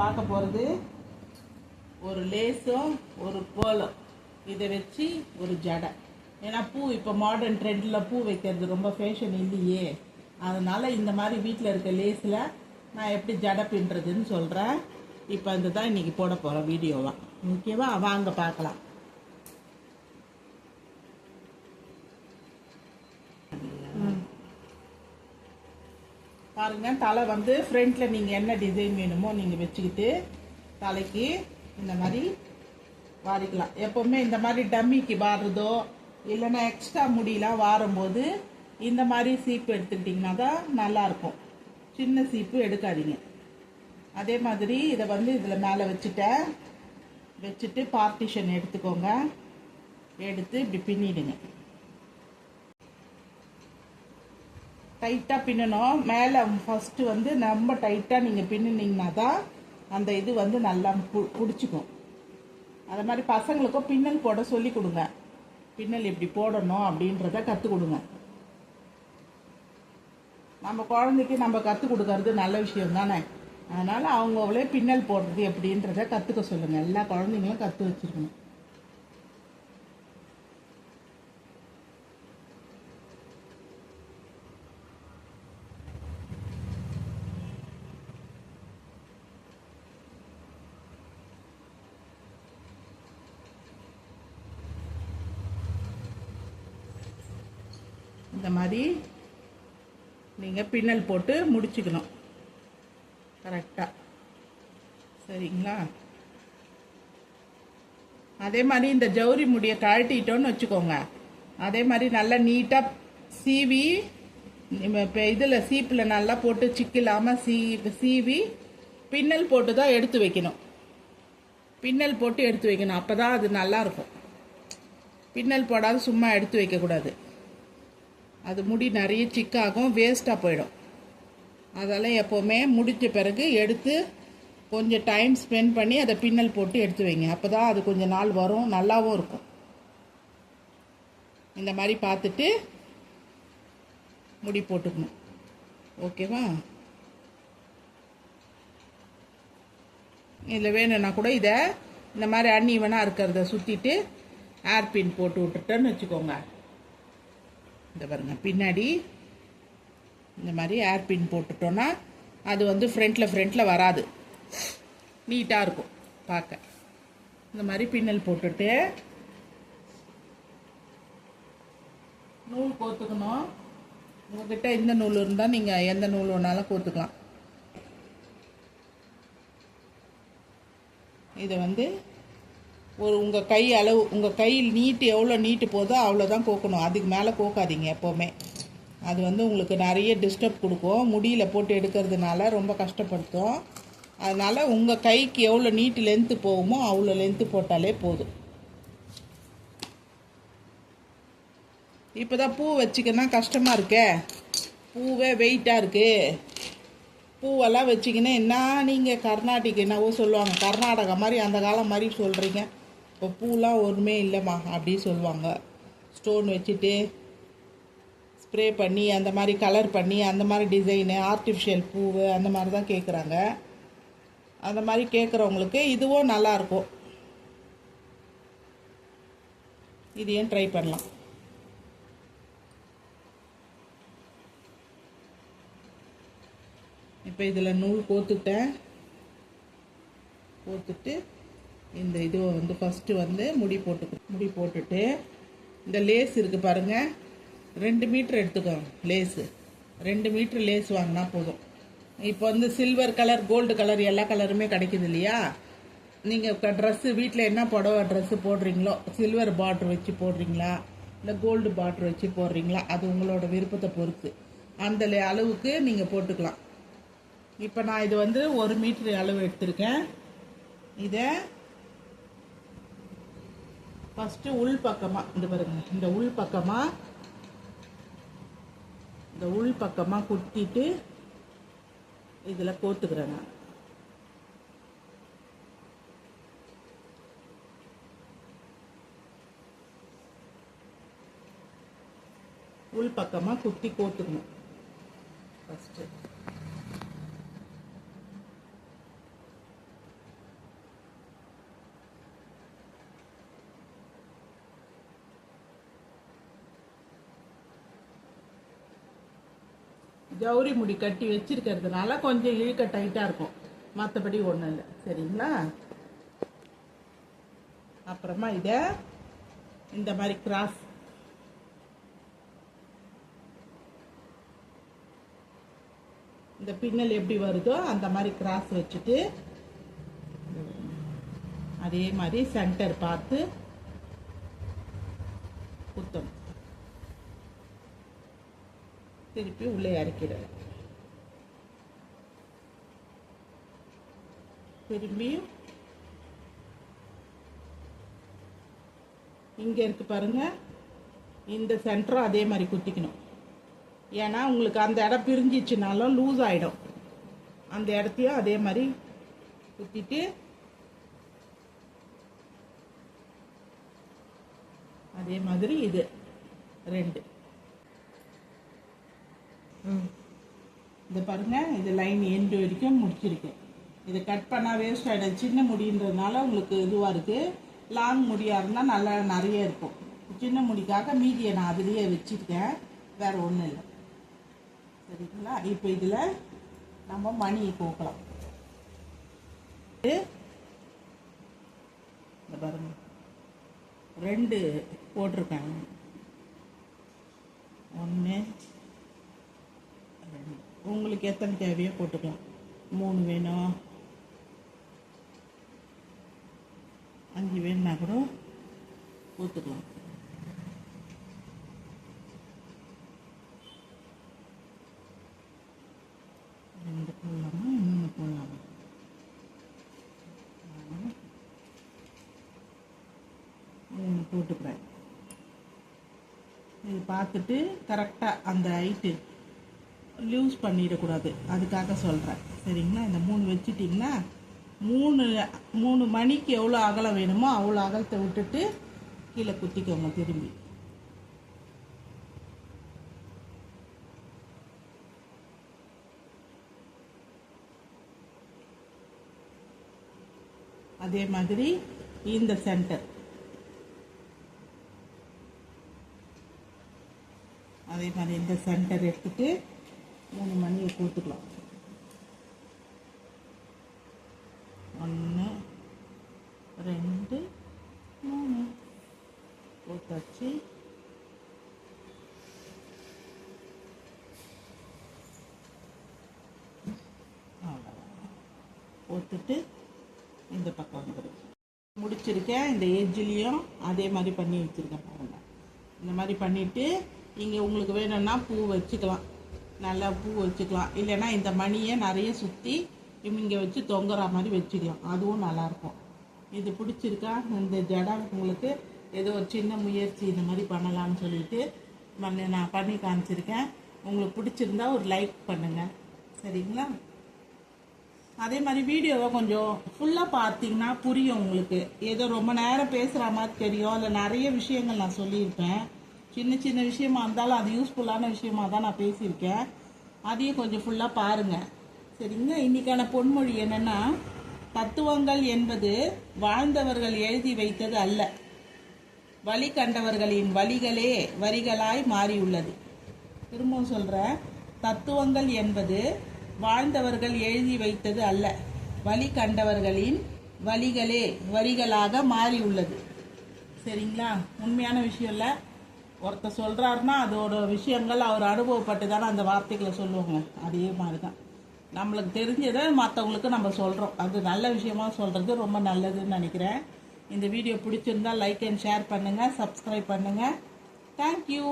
பார்க்க போகிறது ஒரு லேஸும் ஒரு கோலம் இதை வச்சு ஒரு ஜடை. ஏன்னா பூ இப்போ மாடர்ன் ட்ரெண்டில் பூ வைக்கிறது ரொம்ப ஃபேஷன் இல்லையே. அதனால் இந்த மாதிரி வீட்டில் இருக்க லேஸில் நான் எப்படி ஜடை பின்னுறதுன்னு சொல்கிறேன் இப்போ இந்த தான் இன்றைக்கி போட போகிறேன் வீடியோவாக ஓகேவா? வாங்க பார்க்கலாம். பாருங்க தலை வந்து ஃப்ரண்ட்ல நீங்க என்ன டிசைன் வேணுமோ நீங்க வச்சுக்கிட்டு தலைக்கு இந்த மாதிரி வாரிக்கலாம். எப்பவுமே இந்த மாதிரி டம்மிக்கு வாடுறதோ இல்லைன்னா எக்ஸ்ட்ரா முடியெல்லாம் வாரும்போது இந்த மாதிரி சீப்பு எடுத்துக்கிட்டிங்கன்னா தான் நல்லாயிருக்கும். சின்ன சீப்பு எடுக்காதீங்க. அதே மாதிரி இதை வந்து இதில் மேலே வச்சுட்டேன் வச்சுட்டு பார்ட்டிஷன் எடுத்துக்கோங்க. எடுத்து இப்படி பின்னிடுங்க. டைட்டாக பின்னணும். மேலே ஃபஸ்ட்டு வந்து ரொம்ப டைட்டாக நீங்கள் பின்னினீங்கன்னா தான் அந்த இது வந்து நல்லா பு பிடிச்சிக்கும். அது மாதிரி பசங்களுக்கும் பின்னல் போட சொல்லி கொடுங்க. பின்னல் எப்படி போடணும் அப்படின்றத கற்றுக் கொடுங்க. நம்ம குழந்தைக்கு நம்ம கற்றுக் கொடுக்கறது நல்ல விஷயம் தானே? அதனால் அவங்களே பின்னல் போடுறது எப்படின்றத கற்றுக்க சொல்லுங்கள் எல்லா குழந்தைங்களும் கற்று வச்சுருக்கணும். இந்த மாதிரி நீங்கள் பின்னல் போட்டு முடிச்சுக்கணும். கரெக்டாக சரிங்களா? அதே மாதிரி இந்த ஜவுரி முடியை கழட்டிட்டோன்னு வச்சுக்கோங்க. அதே மாதிரி நல்லா நீட்டாக சீவி இப்போ இதில் சீப்பில் நல்லா போட்டு சிக்கில்லாமல் சீ சீவி பின்னல் போட்டு தான் எடுத்து வைக்கணும். பின்னல் போட்டு எடுத்து வைக்கணும். அப்போ தான் அது நல்லாயிருக்கும் பின்னல் போடாத சும்மா எடுத்து வைக்கக்கூடாது. அது முடி நிறைய சிக்காகும் வேஸ்ட்டாக போயிடும். அதெல்லாம் எப்போவுமே முடித்த பிறகு எடுத்து கொஞ்சம் டைம் ஸ்பெண்ட் பண்ணி அதை பின்னல் போட்டு எடுத்து வைங்க. அப்போ தான் அது கொஞ்சம் நாள் வரும் நல்லாவும் இருக்கும். இந்த மாதிரி பார்த்துட்டு முடி போட்டுக்கணும். ஓகேவா? இதில் வேணும்னா கூட இதை இந்த மாதிரி அன்னீவனாக இருக்கிறத சுற்றிட்டு ஏர் பின் போட்டு விட்டுட்டேன்னு வச்சுக்கோங்க. இந்த பாருங்க பின்னாடி இந்த மாதிரி ஏர் பின் போட்டுட்டோன்னா அது வந்து ஃப்ரண்ட்டில் ஃப்ரண்ட்டில் வராது. நீட்டாக இருக்கும். பார்க்க. இந்த மாதிரி பின்னல் போட்டுட்டு நூல் கோத்துக்கணும். உங்ககிட்ட இந்த நூல் இருந்தால் நீங்கள் எந்த நூல் வேணாலும் கோத்துக்கலாம். இதை வந்து ஒரு உங்கள் கை அளவு உங்கள் கையில் நீட்டு எவ்வளோ நீட்டு போதோ அவ்வளோதான் கோக்கணும். அதுக்கு மேலே கோக்காதீங்க எப்போவுமே. அது வந்து உங்களுக்கு நிறைய டிஸ்டர்ப் கொடுக்கும். முடியில் போட்டு எடுக்கிறதுனால ரொம்ப கஷ்டப்படுத்தும். அதனால் உங்கள் கைக்கு எவ்வளோ நீட்டு லென்த்து போகுமோ அவ்வளோ லென்த்து போட்டாலே போதும். இப்போ தான் பூ வச்சுக்கன்னா கஷ்டமாக இருக்கே? பூவே வெயிட்டாக இருக்குது பூவெல்லாம் வச்சிங்கன்னா என்ன? நீங்கள் கர்நாடிக் என்னவோ சொல்லுவாங்க. கர்நாடகா மாதிரி அந்த காலம் மாதிரி சொல்கிறீங்க இப்போ பூலாம் ஒன்றுமே இல்லைம்மா அப்படி சொல்லுவாங்க. ஸ்டோன் வச்சுட்டு ஸ்ப்ரே பண்ணி அந்த மாதிரி கலர் பண்ணி அந்த மாதிரி டிசைனு ஆர்டிஃபிஷியல் பூவு அந்த மாதிரி தான் கேட்குறாங்க அந்த மாதிரி கேட்குறவங்களுக்கு இதுவும் நல்லாயிருக்கும் இதையும் ட்ரை பண்ணலாம். இப்போ இதில் நூல் கோத்துட்டேன். கோத்துட்டு இந்த இதுவை வந்து ஃபஸ்ட்டு வந்து முடி போட்டு முடி போட்டுட்டு இந்த லேஸ் இருக்குது பாருங்கள் ரெண்டு மீட்ரு எடுத்துக்கோங்க லேஸு ரெண்டு மீட்ரு லேஸ் வாங்கினா போதும். இப்போ வந்து சில்வர் கலர் கோல்டு கலர் எல்லா கலருமே கிடைக்குது இல்லையா? நீங்கள் ட்ரெஸ்ஸு வீட்டில் என்ன புடவை ட்ரெஸ்ஸு போடுறீங்களோ சில்வர் பார்ட்ரு வச்சு போடுறீங்களா இல்லை கோல்டு பார்ட்ரு வச்சு போடுறீங்களா அது உங்களோட விருப்பத்தை பொறுத்து. அந்த அளவுக்கு நீங்கள் போட்டுக்கலாம். இப்போ நான் இது வந்து ஒரு மீட்ரு அளவு எடுத்திருக்கேன். இதை ஃபஸ்ட்டு உள் பக்கமாக இந்த பாருங்க இந்த உள் பக்கமாக இந்த உள் பக்கமாக குத்திட்டு இதில் கோத்துக்கிறேன் நான். உள் பக்கமாக குத்தி கோத்துக்கணும் ஃபஸ்ட்டு ஜவுரி முடி கட்டி வச்சிருக்கிறதுனால கொஞ்சம் இழுக்க டைட்டாக இருக்கும். மற்றபடி ஒன்றும் இல்லை. சரிங்களா? அப்புறமா இதை இந்த மாதிரி கிராஸ் இந்த பின்னல் எப்படி வருதோ அந்த மாதிரி கிராஸ் வச்சுட்டு அதே மாதிரி சென்டர் பார்த்து குத்தணும். திருப்பி உள்ளே இறக்கிறது திரும்பியும் இங்கே இருக்கு பாருங்க. இந்த சென்டரும் அதே மாதிரி குத்திக்கணும். ஏன்னா உங்களுக்கு அந்த இடம் பிரிஞ்சிச்சுனாலும் லூஸ் ஆகிடும் அந்த இடத்தையும் அதே மாதிரி குத்திட்டு அதே மாதிரி இது ரெண்டு. இதை பாருங்கள் இது லைன் எண்டு வரைக்கும் முடிச்சிருக்கு. இது கட் பண்ணால் வேஸ்ட் ஆகிடும் சின்ன முடின்றதுனால உங்களுக்கு இதுவாக இருக்குது லாங் முடியாக இருந்தால் நல்லா நிறைய இருக்கும். சின்ன முடிக்காக மீதியை நான் அதுலேயே வச்சுருக்கேன் வேறு ஒன்றும் இல்லை. சரிங்களா? இப்போ இதில் நம்ம மணி கோக்கலாம் இந்த பாருங்க. ரெண்டு போட்டிருக்காங்க ஒன்று உங்களுக்கு எத்தனை தேவையோ போட்டுக்கலாம். மூணு வேணும் அஞ்சு வேணும்னா கூட ஊற்றுக்கலாம் ரெண்டு போடலாமா? இன்னொன்று போடலாமா? மூணு போட்டுக்கிறேன். இது பார்த்துட்டு கரெக்டாக அந்த ஹைட்டு லூஸ் பண்ணிடக்கூடாது. அதுக்காக சொல்கிறேன் சரிங்களா? இந்த மூணு வச்சுட்டிங்கன்னா மூணு மூணு மணிக்கு எவ்வளோ அகலம் வேணுமோ அவ்வளோ அகலத்தை விட்டுட்டு கீழே குத்திக்கோங்க திரும்பி. அதே மாதிரி இந்த சென்டர் அதே மாதிரி இந்த சென்டர் எடுத்துட்டு மூணு மணியை கொடுத்துக்கலாம். ஒன்று ரெண்டு மூணு. போட்டாச்சு. அவ்வளோதான் இந்த பக்கம் வந்துடும் முடிச்சிருக்கேன் இந்த ஏஜ்லேயும் அதே மாதிரி பண்ணி வச்சுருக்கேன் பாருங்கள் இந்த மாதிரி பண்ணிவிட்டு இங்கே உங்களுக்கு வேணும்னா பூ வச்சுக்கலாம். நல்லா பூ வச்சுக்கலாம். இல்லைன்னா இந்த மணியை நிறைய சுற்றி இங்கே வச்சு தொங்குற மாதிரி வச்சுக்கலாம். அதுவும் நல்லாயிருக்கும். இது பிடிச்சிருக்கா? இந்த ஜடம் உங்களுக்கு ஏதோ ஒரு சின்ன முயற்சி இந்த மாதிரி பண்ணலாம்னு சொல்லிட்டு பண்ணி நான் பண்ணி காமிச்சிருக்கேன். உங்களுக்கு பிடிச்சிருந்தா ஒரு லைக் பண்ணுங்கள் சரிங்களா? அதே மாதிரி வீடியோவை கொஞ்சம் ஃபுல்லாக பார்த்தீங்கன்னா புரியும் உங்களுக்கு. ஏதோ ரொம்ப நேரம் பேசுகிற மாதிரி தெரியும். அதில் நிறைய விஷயங்கள் நான் சொல்லியிருப்பேன். சின்ன சின்ன விஷயமா இருந்தாலும் அது யூஸ்ஃபுல்லான விஷயமா தான் நான் பேசியிருக்கேன். அதையும் கொஞ்சம் ஃபுல்லாக பாருங்கள் சரிங்க? இன்னைக்கான பொன்மொழி என்னென்னா தத்துவங்கள் என்பது வாழ்ந்தவர்கள் எழுதி வைத்தது அல்ல. வழி கண்டவர்களின் வழிகளே வரிகளாய் மாறியுள்ளது. திரும்பவும் சொல்கிறேன் தத்துவங்கள் என்பது வாழ்ந்தவர்கள் எழுதி வைத்தது அல்ல. வழி கண்டவர்களின் வழிகளே வரிகளாக மாறியுள்ளது. சரிங்களா? உண்மையான விஷயம் இல்லை? ஒருத்தர் சொல்கிறாருன்னா அதோட விஷயங்கள் அவர் அனுபவப்பட்டு தானே அந்த வார்த்தைகளை சொல்லுவாங்க. அதே மாதிரி தான் நம்மளுக்கு தெரிஞ்சதை மற்றவங்களுக்கு நம்ம சொல்கிறோம் அது நல்ல விஷயமா சொல்கிறது ரொம்ப நல்லதுன்னு நினைக்கிறேன். இந்த வீடியோ பிடிச்சிருந்தா லைக் அண்ட் ஷேர் பண்ணுங்கள் சப்ஸ்கிரைப் பண்ணுங்கள் தேங்க்யூ